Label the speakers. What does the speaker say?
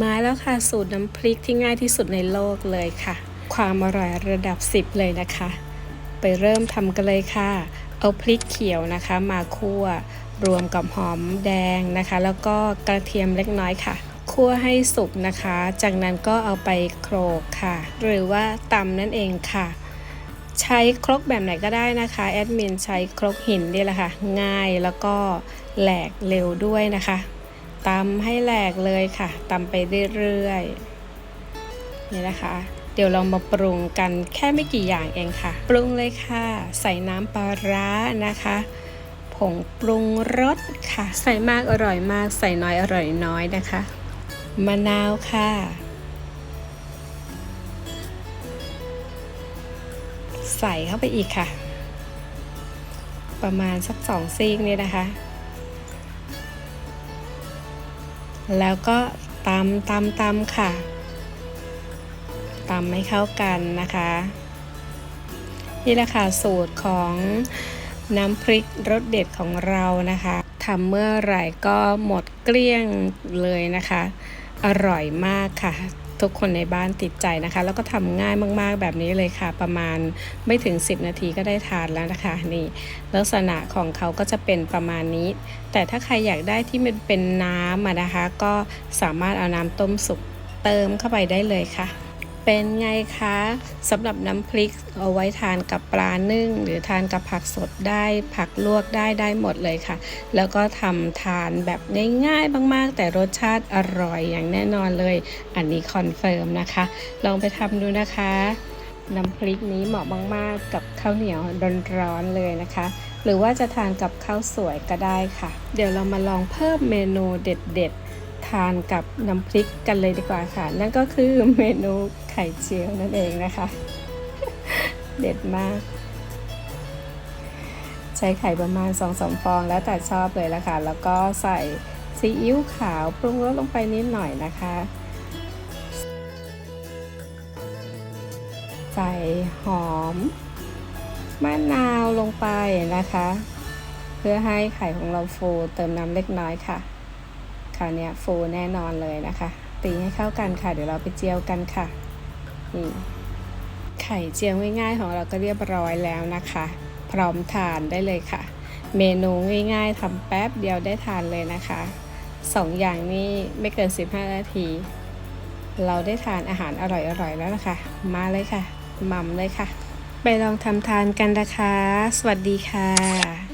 Speaker 1: มาแล้วค่ะสูตรน้ำพริกที่ง่ายที่สุดในโลกเลยค่ะ ความอร่อยระดับ 10 เลยนะคะ ไปเริ่มทำกันเลยค่ะ เอาพริกเขียวนะคะ มาคั่ว รวมกับหอมแดงนะคะ แล้วก็กระเทียมเล็กน้อยค่ะ คั่วให้สุกนะคะ จากนั้นก็เอาไปโขลกค่ะ หรือว่าตำนั่นเองค่ะ ใช้ครกแบบไหนก็ได้นะคะแอดมินใช้ครกหินนี่แหละค่ะ ง่ายแล้วก็แหลกเร็วด้วยนะคะ ตำให้แหลกเลยค่ะตำไปเรื่อยๆนี่นะคะ เดี๋ยวเรามาปรุงกันแค่ไม่กี่อย่างเองค่ะ ปรุงเลยค่ะ ใส่น้ำปลาร้านะคะผงปรุงรสค่ะ ใส่มากอร่อยมาก ใส่น้อยอร่อยน้อยนะคะ มะนาวค่ะ ใส่เข้าไปอีกค่ะ ประมาณสักสองซีกนี่นะคะ แล้วก็ตำตำตำค่ะตำให้เข้ากันนะคะ นี่แหละค่ะสูตรของน้ำพริกรสเด็ดของเรานะคะทำเมื่อไหร่ก็หมดเกลี้ยงเลยนะคะ อร่อยมากค่ะ ทุกคนในบ้านติดใจนะคะ แล้วก็ทำง่ายมากๆแบบนี้เลยค่ะ ประมาณไม่ถึง 10 นาทีก็ได้ทานแล้วนะคะนี่ลักษณะของเขาก็จะเป็นประมาณนี้ แต่ถ้าใครอยากได้ที่มันเป็นน้ำนะคะ ก็สามารถเอาน้ำต้มสุกเติมเข้าไปได้เลยค่ะ เป็นไงคะสำหรับน้ำพริกเอาไว้ทานกับปลานึ่ง หรือทานกับผักสดได้ ผักลวกได้ได้หมดเลยค่ะ แล้วก็ทำทานแบบง่ายๆมากๆ แต่รสชาติอร่อยอย่างแน่นอนเลย อันนี้คอนเฟิร์มนะคะ ลองไปทำดูนะคะ น้ำพริกนี้เหมาะมากๆ กับข้าวเหนียวร้อนๆเลยนะคะ หรือว่าจะทานกับข้าวสวยก็ได้ค่ะ เดี๋ยวเรามาลองเพิ่มเมนูเด็ด ๆ ทานกับน้ำพริกกันเลยดีกว่าค่ะ นั่นก็คือเมนู ไข่เจียวนั่นเองนะคะ เด็ดมาก ใช้ไข่ประมาณ2อสฟองแล้วแต่ชอบเลยละค่ะ แล้วก็ใส่ซีอิ๊วขาวปรุงรสลงไปนิดหน่อยนะคะ ใส่หอมมะนาวลงไปนะคะ เพื่อให้ไข่ของเราฟูเติมน้ำเล็กน้อยค่ะคราวนี้ฟูแน่นอนเลยนะคะ ตีให้เข้ากันค่ะ เดี๋ยวเราไปเจียวกันค่ะ นี่ไข่เจียวง่ายๆของเราก็เรียบร้อยแล้วนะคะ พร้อมทานได้เลยค่ะ เมนูง่ายๆทำแป๊บเดียวได้ทานเลยนะคะสองอย่างนี้ไม่เกิน 15 นาที เราได้ทานอาหารอร่อยๆแล้วนะคะ มาเลยค่ะหมัมเลยค่ะ ไปลองทำทานกันนะคะ สวัสดีค่ะ